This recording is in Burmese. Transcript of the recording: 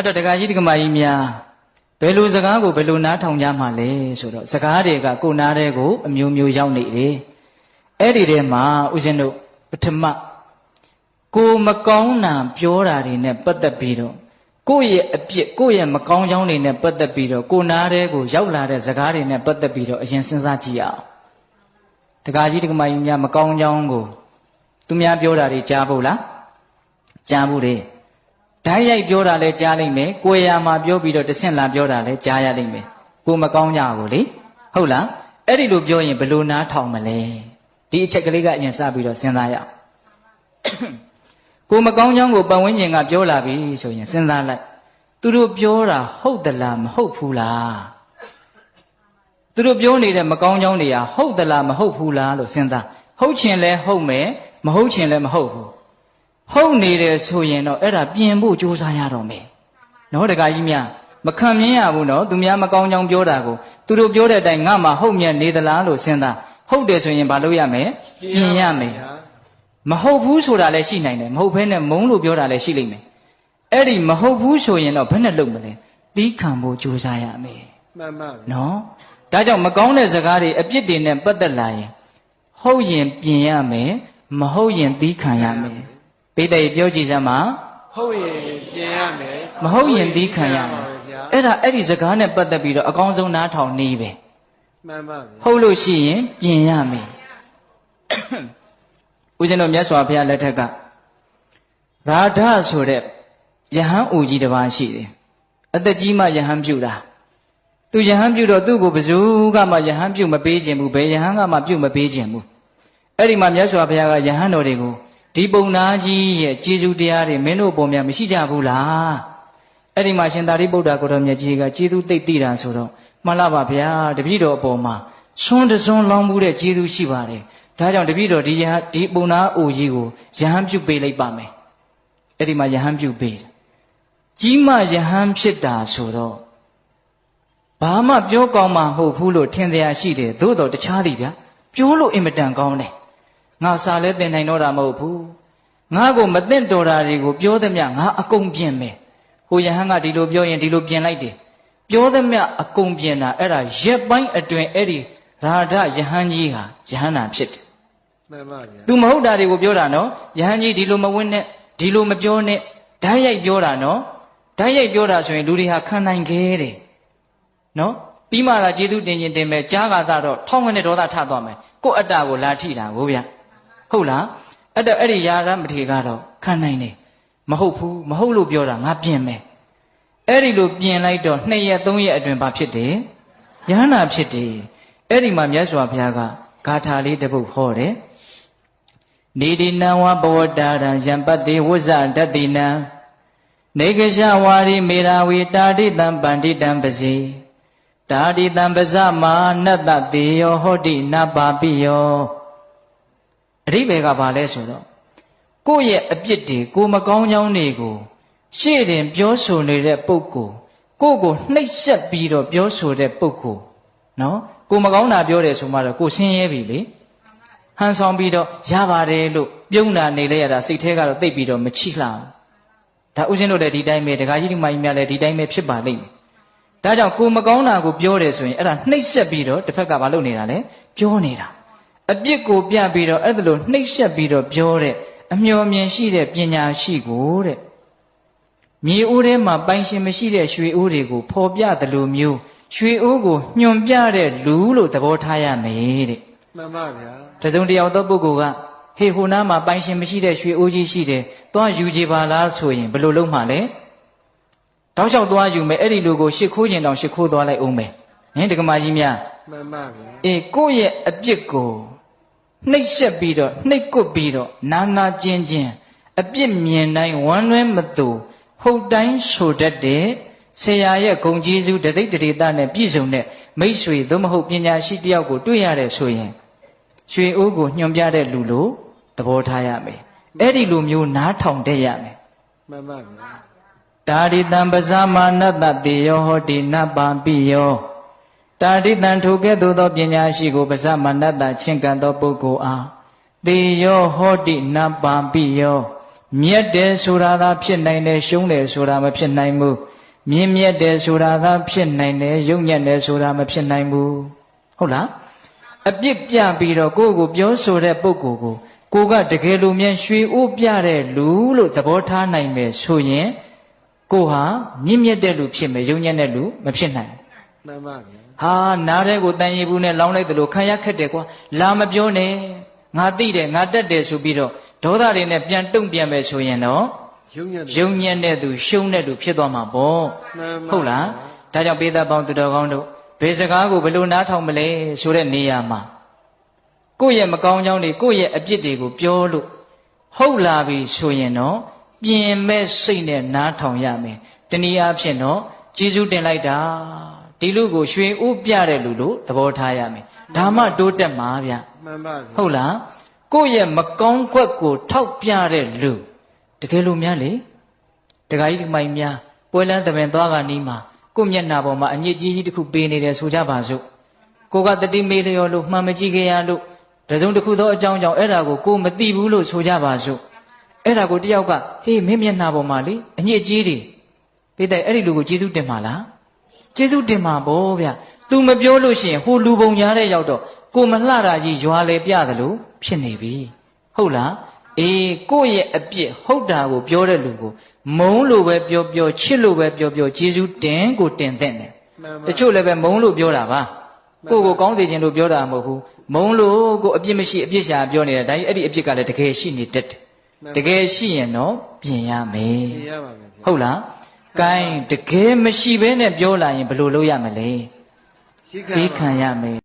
အဲ့တော့ဒကာကြီးဒကာမကြီးများဘယ်လိုစကားကိုဘယ်လိုနားထောင်ကြမှာလဲဆိုတော့စကားတွေကကိုယ်နားတဲ့ကိုအမျိုးမျိုးရောက်နေတယ်အဲ့ဒီထဲမှာဦးဇင်းတို့ပထမကိုမကောင်းတာပြောတာတွေနဲ့ပတ်သက်ပြီးတော့ကိုယ့်ရဲ့အပြစ်ကိုယ့်ရဲ့မကောင်းကြောင်းတွေနဲ့ပတ်သက်ပြီးတော့ကိုယ်နားတဲ့ကိုရောက်လာတဲ့စကားတွေနဲ့ပတ်သက်ပြီးတော့အရင်စဉ်းစားကြည့်ရအောင်ဒကာကြီးဒကာမကြီးများမကောင်းကြောင်းကို သူများပြောတာတွေကြားဖို့လားကြားဘူးတယ် ဓာတ်ရိုက်ပြောတာလဲကြားလိမ့်မယ်ကိုယ်ရာမှာပြောပြီးတော့တဆင့်လာပြောတာလဲကြားရလိမ့်မယ်ကိုမကောင်းကြဘူးလေဟုတ်လားအဲ့ဒီလိုပြောရင်ဘယ်လိုနားထောင်မလဲဒီအချက်ကလေးကအရင်စပြီးတော့စဉ်းစားရအောင်ကိုမကောင်းကြောင်းကိုပတ်ဝန်းကျင်ကပြောလာပြီဆိုရင်စဉ်းစားလိုက်သူတို့ပြောတာဟုတ်သလားမဟုတ်ဘူးလားသူတို့ပြောနေတဲ့မကောင်းကြောင်းတွေကဟုတ်သလားမဟုတ်ဘူးလားလို့စဉ်းစားဟုတ်ချင်လဲဟုတ်မယ်မဟုတ်ချင်လဲမဟုတ်ဘူး ဟုတ်နေတယ်ဆိုရင်တော့အဲ့ဒါပြင်ဖို့ကြိုးစားရတော့မယ်နော်တခါကြီးများမခံမြင်ရဘူးနော်သူများမကောင်းကြောင်ပြောတာကိုသူတို့ပြောတဲ့အတိုင်းငါမှဟုတ်မြတ်နေသလားလို့စဉ်းစားဟုတ်တယ်ဆိုရင်ဘာလုပ်ရမလဲပြင်ရမယ်မဟုတ်ဘူးဆိုတာလည်းရှိနိုင်တယ်မဟုတ်ဘဲနဲ့မုန်းလို့ပြောတာလည်းရှိလိမ့်မယ်အဲ့ဒီမဟုတ်ဘူးဆိုရင်တော့ဘယ်နဲ့လုပ်မလဲသီးခံဖို့ကြိုးစားရမယ်မှန်ပါဗျာနော်ဒါကြောင့်မကောင်းတဲ့စကားတွေအပြစ်တွေနဲ့ပတ်သက်လာရင်ဟုတ်ရင်ပြင်ရမယ်မဟုတ်ရင်သီးခံရမယ် ပိဋကပြောကြည့်စမ်းပါဟုတ်ရင်ပြင်ရမယ်မဟုတ်ရင်သီးခံရမယ်ဗျာအဲ့ဒါအဲ့ဒီစကားနဲ့ပတ်သက်ပြီးတော့အကောင်းဆုံးနားထောင်နေပဲမှန်ပါဗျာဟုတ်လို့ရှိရင်ပြင်ရမယ်ဦးဇင်းတို့မြတ်စွာဘုရားလက်ထက်ကရာဓဆိုတဲ့ယဟန်ဦးကြီးတစ်ပါးရှိတယ်အသက်ကြီးမှယဟန်ပြုတာသူယဟန်ပြုတော့သူ့ကိုဘယ်သူကမှယဟန်ပြုမပေးခြင်းဘူးဘယ်ယဟန်ကမှပြုမပေးခြင်းဘူးအဲ့ဒီမှာမြတ်စွာဘုရားကယဟန်တော်တွေကို ဒီပုံနာကြီးရဲ့ကျေးဇူးတရားတွေမင်းတို့ပုံများမရှိကြဘူးလားအဲ့ဒီမှာရှင်သာရိပုတ္တရာကိုတော်မြတ်ကြီးကကျေးဇူးသိပ်သိတာဆိုတော့မှန်လားပါဗျာတပည့်တော်အပေါ်မှာဆွန်းတစွန်းလောင်းမှုတဲ့ကျေးဇူးရှိပါတယ်ဒါကြောင့်တပည့်တော်ဒီယဟန်ဒီပုံနာအိုကြီးကိုယဟန်ပြုပေးလိုက်ပါမယ်အဲ့ဒီမှာယဟန်ပြုပေးတယ်ကြီးမယဟန်ဖြစ်တာဆိုတော့ဘာမှပြောကောင်းမှာမဟုတ်ဘူးလို့ထင်ကြရရှိတယ်သို့တော်တခြားသည်ဗျာပြောလို့အင်မတန်ကောင်းတယ် ငါစာလဲသင်နိုင်တော့တာမဟုတ်ဘူးငါကိုမသိင့်တော်တာတွေကိုပြောသမျှငါအကုန်ပြင်မယ်ဟိုယဟန်ကဒီလိုပြောရင်ဒီလိုပြင်လိုက်တယ်ပြောသမျှအကုန်ပြင်တာအဲ့ဒါရက်ပိုင်းအတွင်အဲ့ဒီရာဓယဟန်ကြီးဟာယဟန်နာဖြစ်တယ်မှန်ပါဗျာသူမဟုတ်တာတွေကိုပြောတာနော်ယဟန်ကြီးဒီလိုမဝင်းနဲ့ဒီလိုမပြောနဲ့ဓာတ်ရိုက်ပြောတာနော်ဓာတ်ရိုက်ပြောတာဆိုရင်လူတွေဟာခံနိုင်ခဲတယ်နော်ပြီးမှသာကျေးဇူးတင်ခြင်းတင်မယ်ကြားကသာတော့ထောင်းကနေဒေါသထသွားမယ်ကိုယ့်အတ္တကိုလာထိတာကိုဗျ ဟုတ်လားအဲ့တော့အဲ့ဒီယာရမထေကတော့ခံနိုင်တယ်မဟုတ်ဘူးမဟုတ်လို့ပြောတာငါပြင်မယ်အဲ့ဒီလိုပြင်လိုက်တော့2ရက်3ရက်အတွင်ဘာဖြစ်တယ်ယဟန္တာဖြစ်တယ်အဲ့ဒီမှာမြတ်စွာဘုရားကဂါထာလေးတစ်ပုဒ်ဟောတယ်နေဒီနံဝဘဝတာရံယံပတ္တိဝဇ္ဇတတ္တိနံနေကရှဝါရိမေရာဝေတာတိတံပန္တိတံပစီတာတိတံပဇမာနတ္တတေယောဟောတိနပါပိယော အဓိပ္ပာယ်ကဘာလဲဆိုတော့ကိုယ့်ရဲ့အပြစ်တွေကိုမကောင်းကြောင်းတွေကိုရှေ့တင်ပြောဆိုနေတဲ့ပုဂ္ဂိုလ်ကိုယ့်ကိုနှိပ်စက်ပြီးတော့ပြောဆိုတဲ့ပုဂ္ဂိုလ်နော်ကိုမကောင်းတာပြောတယ်ဆိုမှတော့ကိုဆင်းရဲပြီလေဟန်ဆောင်ပြီးတော့ရပါတယ်လို့ပြုံးတာနေလဲရတာစိတ်ထဲကတော့သိပ်ပြီးတော့မချိလှဘူးဒါဥစဉ်တို့လည်းဒီတိုင်းပဲဒကာကြီးဒီမကြီးများလည်းဒီတိုင်းပဲဖြစ်ပါလိမ့်မယ်ဒါကြောင့်ကိုမကောင်းတာကိုပြောတယ်ဆိုရင်အဲ့ဒါနှိပ်စက်ပြီးတော့တစ်ဖက်ကမလုပ်နေတာလေပြောနေတာ အပြစ်ကိုပြပြီးတော့အဲ့ဒါလိုနှိပ်စက်ပြီးတော့ပြောတဲ့အမျှော်မြင်ရှိတဲ့ပညာရှိကိုတဲ့မြေအိုးထဲမှာပိုင်ရှင်မရှိတဲ့ရွှေအိုးတွေကိုဖော်ပြသလိုမျိုးရွှေအိုးကိုညွန်ပြတဲ့လူလို့သဘောထားရမယ်တဲ့မှန်ပါဗျာတစုံတစ်ယောက်သောပုဂ္ဂိုလ်ကဟေဟိုနားမှာပိုင်ရှင်မရှိတဲ့ရွှေအိုးကြီးရှိတယ်သွားယူကြပါလားဆိုရင်ဘယ်လိုလုပ်မှလဲတောက်လျှောက်သွားယူမယ်အဲ့ဒီလူကိုရှ िख ိုးကျင်တောင်ရှ िख ိုးသွားလိုက်အောင်မယ်ဟင်ဒကမာကြီးများမှန်ပါဗျာအေးကိုယ့်ရဲ့အပြစ်ကို နှိပ်ဆက်ပြီးတော့နှိပ်ကွပ်ပြီးတော့နာနာကျင်ကျင်အပြစ်မြင်တိုင်းဝမ်းလွဲမသူဟုတ်တိုင်းဆိုတတ်တဲ့ဆရာရဲ့ဂုံကျေးဇူးတသိတ္တိတနဲ့ပြည့်စုံတဲ့မိတ်ဆွေသို့မဟုတ်ပညာရှိတယောက်ကိုတွေ့ရတဲ့ဆိုရင်ရွှေအိုးကိုညွှန်ပြတဲ့လူလို့သဘောထားရမယ်အဲ့ဒီလိုမျိုးနားထောင်တတ်ရမယ်မှန်ပါဗျာတာရိတံပဇာမာနတတေယောဟောတိနပံပိယော တာရိတံထိုကဲ့သို့သောပညာရှိကိုပဇာမာနတချင်းကံသောပုဂ္ဂိုလ်အားတေယောဟောတိနပံပိယောမြတ်တယ်ဆိုတာသာဖြစ်နိုင်တယ်ရှုံးတယ်ဆိုတာမဖြစ်နိုင်ဘူးမြင့်မြတ်တယ်ဆိုတာကဖြစ်နိုင်တယ်ယုံညံ့တယ်ဆိုတာမဖြစ်နိုင်ဘူးဟုတ်လားအပြစ်ပြပြီးတော့ကိုယ့်ကိုပြောဆိုတဲ့ပုဂ္ဂိုလ်ကိုကိုကတကယ်လို့မြန်ရွှေအိုးပြတဲ့လူလို့သဘောထားနိုင်မယ်ဆိုရင်ကိုဟာမြင့်မြတ်တဲ့လူဖြစ်မယ်ယုံညံ့တဲ့လူမဖြစ်နိုင်ဘူးမှန်ပါဗျာ ဟာနားတဲ့ကိုတန်ရီဘူးနဲ့လောင်းလိုက်သလိုခံရခက်တယ်ကွာလာမပြောနဲ့ငါသိတယ်ငါတက်တယ်ဆိုပြီးတော့ဒေါသတွေနဲ့ပြန်တုံ့ပြန်မယ်ဆိုရင်တော့ယုံညံ့ယုံညံ့တဲ့သူရှုံးတဲ့သူဖြစ်သွားမှာပေါ့မှန်ပါဟုတ်လားဒါကြောင့်ပေးသက်ပေါင်းသူတော်ကောင်းတို့ဘယ်စကားကိုဘယ်လိုနားထောင်မလဲဆိုတဲ့နေရာမှာကိုယ့်ရဲ့မကောင်းကြောင်းတွေကိုယ့်ရဲ့အပြစ်တွေကိုပြောလို့ဟုတ်လာပြီဆိုရင်တော့ပြင်မဲ့စိတ်နဲ့နားထောင်ရမယ်တနည်းအားဖြင့်တော့ကျေးဇူးတင်လိုက်တာ ဒီလူကိုရွှေဥပြတဲ့လူလို့သဘောထားရမယ်ဒါမှတိုးတက်မှာဗျမှန်ပါဗျာဟုတ်လားကိုယ့်ရဲ့မကောင်းကွက်ကို ထောက်ပြတဲ့လူတကယ်လို့များလေတခါကြီးဒီမိုင်များပွဲလန်းသဘင်သွားကနီးမှာကိုယ့်မျက်နှာပေါ်မှာအညစ်အကြေးကြီးတစ်ခုပေးနေတယ်ဆိုကြပါစို့ကိုကတတိမေးလျော်လို့မှန်မကြည့်ကြရလို့တစုံတစ်ခုသောအကြောင်းကြောင့်အဲ့ဒါကိုကိုမသိဘူးလို့ဆိုကြပါစို့အဲ့ဒါကိုတယောက်ကဟေးမင်းမျက်နှာပေါ်မှာလေအညစ်အကြေးတွေပေးတဲ့အဲ့ဒီလူကိုကျေးဇူးတင်ပါလား ကျေးဇူးတင်ပါဗောဗျာ तू မပြောလို့ရှိရင်ဟိုလူပုံညာတဲ့ရောက်တော့ကိုမလှတာကြီးရွာလေပြတယ်လို့ဖြစ်နေပြီဟုတ်လားအေးကိုယ့်ရဲ့အပြစ်ဟုတ်တာကိုပြောတဲ့လူကိုမုန်းလို့ပဲပြောပြောချစ်လို့ပဲပြောပြောကျေးဇူးတင်ကိုတင်တဲ့တယ်မှန်ပါတချို့လည်းပဲမုန်းလို့ပြောတာပါကိုယ့်ကိုကောင်းစေခြင်းလို့ပြောတာမဟုတ်ဘူးမုန်းလို့ကိုအပြစ်မရှိအပြစ်ရှာပြောနေတာဒါကြီးအဲ့ဒီအပြစ်ကလည်းတကယ်ရှိနေတတ်တယ်တကယ်ရှိရင်တော့ပြင်ရမယ်ပြင်ရပါမယ်ဗျာဟုတ်လား gain တကယ်မရှိဘဲနဲ့ပြောလာရင်ဘယ်လိုလုပ်ရမလဲဟိသိခံရမယ်